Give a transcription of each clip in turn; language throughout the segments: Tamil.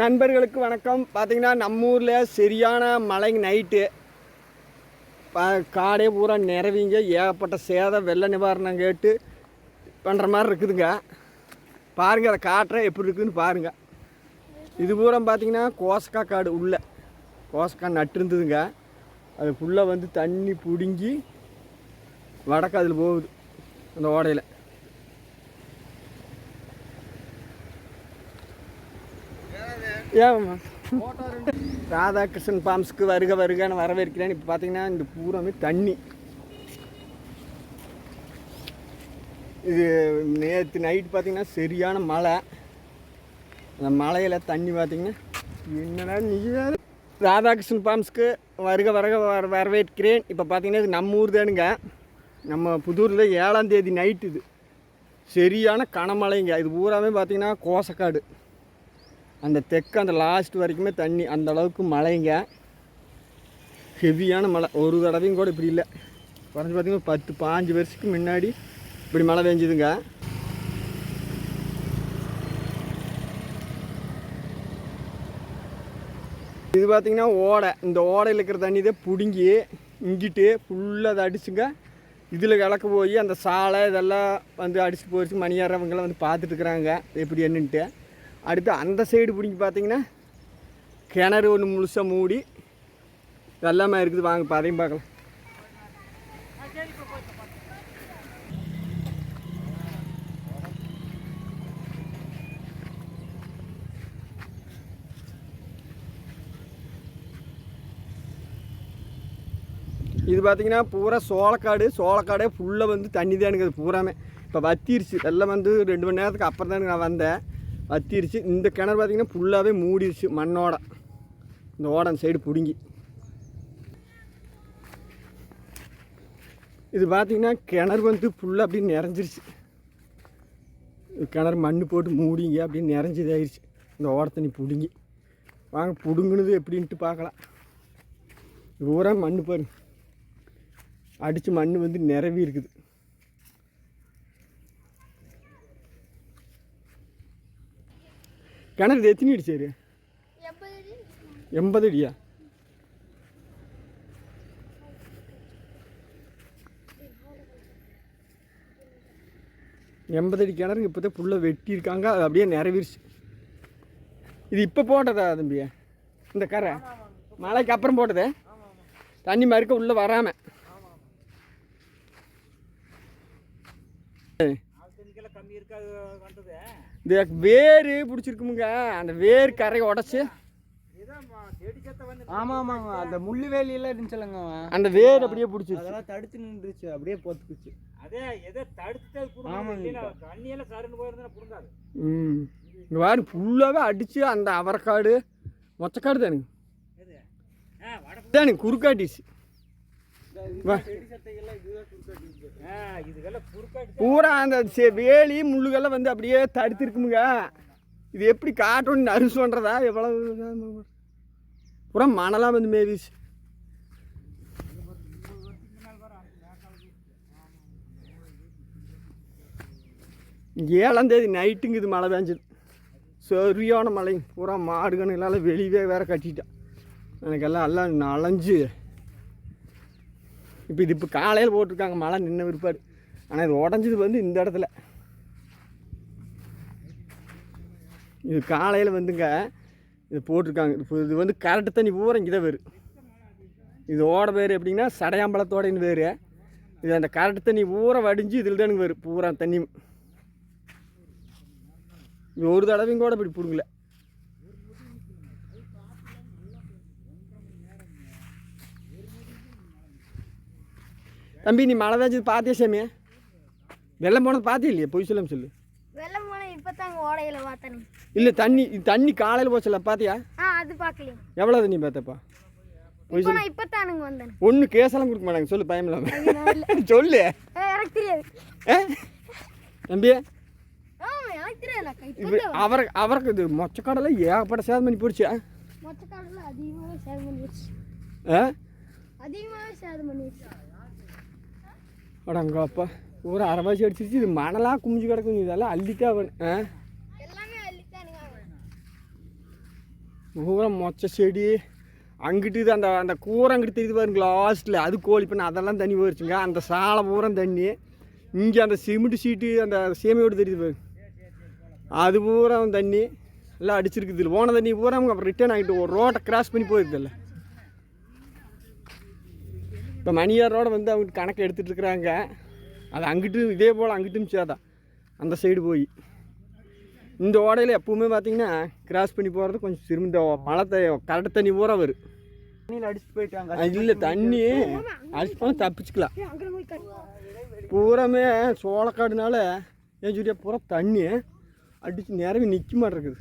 நண்பர்களுக்கு வணக்கம். பார்த்திங்கன்னா நம்ம ஊரில் சரியான மழை நைட்டு காடே பூரா நிறவிங்க ஏகப்பட்ட சேதம் வெள்ள நிவாரணம் கேட்டு பண்ணுற மாதிரி இருக்குதுங்க. பாருங்கள் அதை காட்டுற எப்படி இருக்குதுன்னு பாருங்கள் இது பூரா பார்த்திங்கன்னா கோசக்காய் காடு உள்ளே. கோசக்காய் நட்டுருந்ததுங்க அது ஃபுல்லாக வந்து தண்ணி பிடுங்கி வடக்கு அதில் போகுது. அந்த ஓடையில். ஏமா ராதாகிருஷ்ணன் பாம்ஸ்க்கு வருக வருகன்னு வரவேற்கிறேன். இப்போ பார்த்தீங்கன்னா இந்த பூராமே தண்ணி. இது நேற்று நைட் பார்த்தீங்கன்னா சரியான மழை. அந்த மலையில் தண்ணி பார்த்தீங்கன்னா என்னடா நீ வேற? ராதாகிருஷ்ணன் பாம்ஸ்க்கு வருக வருக வர வரவேற்கிறேன். இப்போ பார்த்தீங்கன்னா இது நம்ம ஊர் தானுங்க. நம்ம புதூரில் ஏழாம் தேதி இது. சரியான கனமழைங்க. இது பூராமே பார்த்தீங்கன்னா கோசக்காடு. அந்த தெற்கு அந்த லாஸ்ட் வரைக்குமே தண்ணி அந்த அளவுக்கு மழைங்க. ஹெவியான மழை. ஒரு தடவையும் கூட இப்படி இல்லை. குறைஞ்சி பார்த்தீங்கன்னா பத்து பாஞ்சு வருஷத்துக்கு முன்னாடி இப்படி மழை பெஞ்சுதுங்க. இது பார்த்திங்கன்னா ஓடை. இந்த ஓடையில் இருக்கிற தண்ணி தான் பிடுங்கி இங்கிட்டு ஃபுல்லாக அதை அடிச்சுங்க. இதில் கலக்க போய் அந்த சாலை இதெல்லாம் வந்து அடிச்சுட்டு போயிடுச்சு. மணியாரவங்கெல்லாம் வந்து பார்த்துட்டு இருக்கிறாங்க. எப்படி என்னன்ட்டு. அடுத்து அந்த சைடு பிடிங்கி பார்த்தீங்கன்னா கிணறு ஒன்று முழுசாக மூடி எல்லாமே இருக்குது. வாங்க இப்போ அதையும் பார்க்கலாம். இது பார்த்தீங்கன்னா பூரா சோளக்காடு. சோளக்காடே ஃபுல்லாக வந்து தண்ணி தான் எனக்கு அது பூராமே. இப்போ வத்திருச்சு. எல்லாம் வந்து ரெண்டு மணி நேரத்துக்கு அப்புறம் தான் நான் வந்தேன். வத்திருச்சு இந்த கிணறு பார்த்திங்கன்னா ஃபுல்லாகவே மூடிடுச்சு மண்ணோட. இந்த ஓட அந்த சைடு பிடுங்கி. இது பார்த்திங்கன்னா கிணறு வந்து ஃபுல்லாக அப்படியே நிறைஞ்சிருச்சு. கிணறு மண் போட்டு மூடிங்க அப்படியே நிறைஞ்சதாயிருச்சு. இந்த ஓட தண்ணி பிடுங்கி. வாங்க பிடுங்குனது எப்படின்ட்டு பார்க்கலாம் இது பூரா மண் பாருங்க. அடித்து மண் வந்து நிரவி இருக்குது. கிணறு எத்தனை அடி சரி? எண்பது அடியா? எண்பது அடி கிணறுங்க இப்போ தான் ஃபுல்லாக வெட்டியிருக்காங்க. அது அப்படியே நிறவிருச்சு. இது இப்போ போட்டதா தம்பியா இந்த கரை? மழைக்கு அப்புறம் போட்டதே? தண்ணி மறுக்க உள்ளே வராமல் இந்த வேர் பிடிச்சிருக்குமுங்க. அந்த வேர் கரையை உடச்சி. ஆமா ஆமாங்க அந்த முள்ளு வேலியெல்லாம் இருந்துச்சுலங்க அந்த வேர் அப்படியே பிடிச்சிருச்சு. அதெல்லாம் தடுத்து நின்றுச்சு அப்படியே பொத்துக்குச்சு. அதே எதை தடுத்து ஆமாங்க. தண்ணியெல்லாம் சருன்னு போயிருந்தா புடுங்காது. ம். இங்கே பாரு ஃபுல்லாகவே அடித்து அந்த அவரைக்காடு மொச்சக்காடு தானுங்க. தானுங்க குறுக்காட்டிச்சு. பூரா அந்த செ- வேலி முள்ளுகள்லாம் வந்து அப்படியே தடுத்துருக்குமுங்க. இது எப்படி காட்டணும் நறுசு பண்ணுறதா எவ்வளவு பூரா மணலாம் வந்து மேவிச்சு. ஏழாம் தேதி நைட்டுங்க இது மழை பெஞ்சது. சரியான மழை பூரா மாடுகணு எல்லாம் வெளியவே வேற கட்டிட்டான் எனக்கெல்லாம் எல்லாம் நனைஞ்சு இப்போ இது இப்போ காலையில் போட்டிருக்காங்க மழை நின்று விற்பாடு ஆனால் இது உடஞ்சது வந்து இந்த இடத்துல. இது காலையில் வந்துங்க இது போட்டிருக்காங்க. இப்போ இது வந்து கரட்டு தண்ணி பூரா இங்கே தான் வரும் இது ஓட எப்படின்னா சடையாம்பழத்தோடைன்னு வேறு. இது அந்த கரட்டு தண்ணி பூரா வடிஞ்சு இதில் தானுங்க வரும் பூரா தண்ணி. இது ஒரு தடவையும் கூட இப்படி பிடுங்கல. தம்பி நீ மழை பெஞ்சது பார்த்தியா சாமி? வெள்ளம் போனது பார்த்தியா இல்லையா? பொய் சொல்லாம சொல்லு. வெள்ளம் போன இப்பதாங்க ஓடையில பார்த்தனே. இல்லை தண்ணி தண்ணி காலையில் போச்சல பார்த்தியா? ஆ அது பார்க்கலையும் எவ்வளோ தண்ணி பார்த்தப்பா? பொய் இப்போ சொல்லு. நான் இப்பதானுங்க வந்தேன். ஒன்று கேஸெல்லாம் கொடுக்க மாட்டாங்க. சொல்லு பயம் இல்லாமல் சொல்லு. எனக்கு தெரியாது. ஏ? தம்பி. இப்போ இப்போ அவரை அவருக்கு இது மொச்சக்கடலை ஏகப்பட்ட சேதம் பண்ணி போயிடுச்சு காலத்தில் அதிகமாகவே சேதம் பண்ணிடுச்சு. ஆ? அதிகமாகவே சேதம் பண்ணிடுச்சு. அடங்கப்பா ஒரு அரைவாசி அடிச்சிருச்சு. இது மணலாக குமிஞ்சு கிடக்கும் இதெல்லாம் அள்ளிட்டா அவன் ஆ? பூரா மொச்ச செடி அங்கிட்டு அந்த அந்த கூரை அங்கிட்டு தெரியுது பாருங்க லாஸ்ட்டில் அது கோழி பண்ண அதெல்லாம் தண்ணி போயிடுச்சுங்க அந்த சாலை பூரா தண்ணி. இங்கே அந்த சிமெண்ட் சீட்டு அந்த சேமையோடு தெரியுது பாருங்க. அது பூரா தண்ணி. எல்லாம் அடிச்சிருக்குது. போன தண்ணி பூரா அவங்க அப்புறம் ரிட்டர்ன் ஆகிட்டு ஒரு ரோட்டை கிராஸ் பண்ணி போயிருக்குல்ல இப்போ மணியார் ரோட வந்து அவங்க கணக்கு எடுத்துகிட்டு இருக்கிறாங்க. அது அங்கிட்டு இதே போல் அங்கிட்டும் சேதான் அந்த சைடு போய். இந்த ஓடையில் எப்பவுமே பார்த்தீங்கன்னா கிராஸ் பண்ணி போகிறது கொஞ்சம் சிறுமி இந்த மழை த கரடு தண்ணி பூரா வரும். தண்ணியில் அடிச்சுட்டு போயிட்டாங்க இல்லை தண்ணி அடிச்சு போனால் தப்பிச்சுக்கலாம். பூராமே சோளக்காடுனால ஏன் சொல்லியா பூரா தண்ணி அடித்து நிறவி நிற்க மாட்டேருக்குது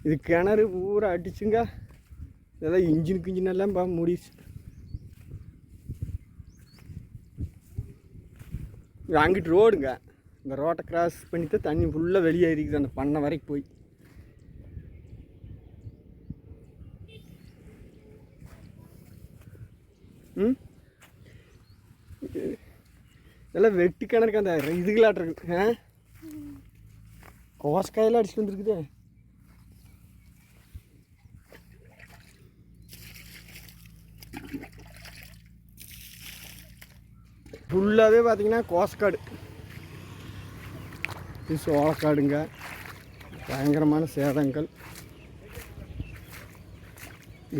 இது கிணறு பூரா அடிச்சுங்க. இதெல்லாம் இன்ஜின் கிஞ்சின் எல்லாம் பா முடிச்சு. அங்கிட்டு ரோடுங்க. இந்த ரோட்டை கிராஸ் பண்ணிட்டு தண்ணி ஃபுல்லாக வெளியே இருக்குது அந்த பண்ணை வரைக்கும் போய். ம்? இதெல்லாம் வெட்டி கிணறுக்கு அந்த இதுகளாட்டிருக்கு ஆ? கோஸ்காயெல்லாம் அடிச்சுட்டு வந்துருக்குதே. ஃபுல்லாகவே பார்த்தீங்கன்னா கோசக்காடு இது சோளக்காடுங்க. பயங்கரமான சேதங்கள்.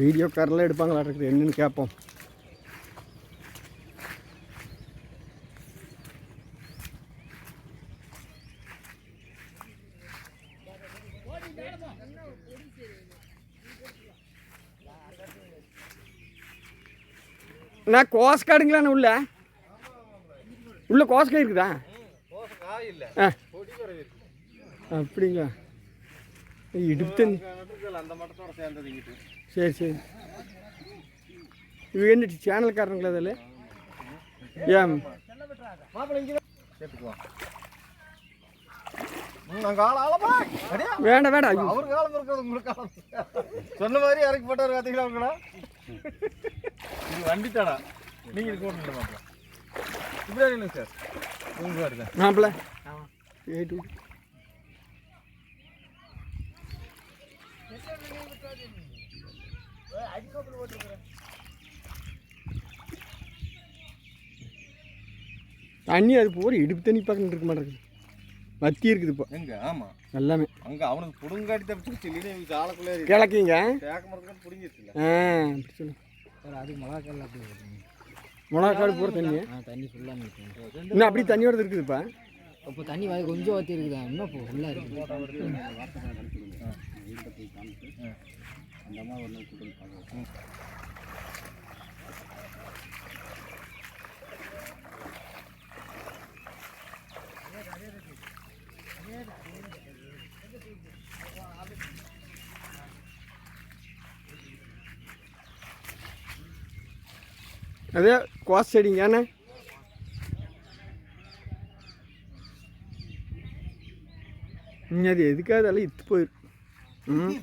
வீடியோ காரெல்லாம் எடுப்பாங்களா இருக்குது? என்னன்னு கேட்போம். நான் கோசக்காடுங்களாண்ணே உள்ள. உள்ள கோசக்காய் இருக்குதா? அப்படிங்களா? இடுப்பு தண்ணி சரி சரி. இவங்க என்ன சேனல்காரங்களா அதில் ஏன் வேண்டாம் வேண்டாம் அவர் காலம் இருக்கிறது உங்களுக்கு காலம் சொன்ன மாதிரி இறக்கி போட்டார் பார்த்தீங்களா இது வண்டி தாடா நீங்கள் இது போட்டு இப்படியா இல்லைங்க சார். உங்க வருது மாப்பிள்ள. ஏட்டு தண்ணி அது போகிற இடுப்பு தண்ணி பக்கம் இருக்க மாட்டேங்குது. வத்தி இருக்குது இப்போ. எங்க? ஆமா. எல்லாமே. அங்க அவனுக்கு புடுங்காடி தப்பிச்சு இல்லைன்னா இவங்க ஆளுக்குள்ளே கிழக்கிங்க. தேக்க மரத்துக்கு புடுங்கிடுச்சுல ஆ அப்படி சொல்லு. சார் அது மிளகாக்கல்ல அப்படி வருது மிளகாக்காடு போகிற தண்ணி. தண்ணி ஃபுல்லாக இன்னும் அப்படி தண்ணியோட இருக்குதுப்பா. இப்போ தண்ணி வாய் கொஞ்சம் வத்தி இருக்குதா? இன்னும் இப்போ ஃபுல்லாக இருக்குது அதே கோஸ் செடிங்க ஏண்ணே இங்க அது எதுக்காக அதெல்லாம் இத்து போயிரு. ம்?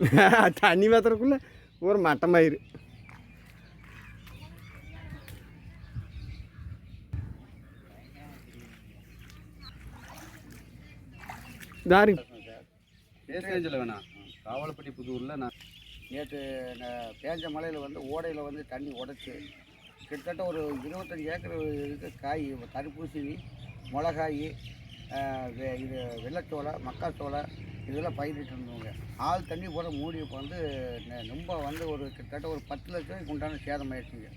தண்ணி மாத்திரக்குள்ள ஒரு மட்டமாயிரு தாருங்க வேணாம். காவலப்பட்டி புதூரில் நான் நேற்று பேஞ்ச மழையில் வந்து ஓடையில் வந்து தண்ணி உடச்சி கிட்டத்தட்ட ஒரு இருபத்தஞ்சி ஏக்கர் இருக்க காய் தடுப்பூசணி மிளகாய் இது வெள்ளச்சோளை மக்காச்சோளை இதெல்லாம் பயிரிட்டு இருந்தவங்க. ஆள் தண்ணி போட மூடி இப்போ வந்து நெ- ரொம்ப வந்து ஒரு கிட்டத்தட்ட ஒரு பத்து லட்சம் உண்டான சேதம் ஆயிடுச்சுங்க.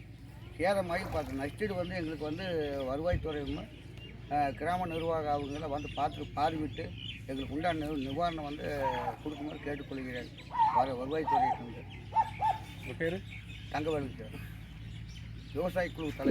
சேதமாகி பார்த்து நஷ்டீடு வந்து எங்களுக்கு வந்து வருவாய்த்துறையும் கிராம நிர்வாக அவங்கள வந்து பார்த்து பார்வையிட்டு எங்களுக்கு உண்டான நிவாரணம் வந்து கொடுக்குமாறு கேட்டுக்கொள்கிறேன். வர வருவாய்த்துறை வந்து உங்கள் பேர்? தங்கவேலுக்கு விவசாய குழு தலைவர்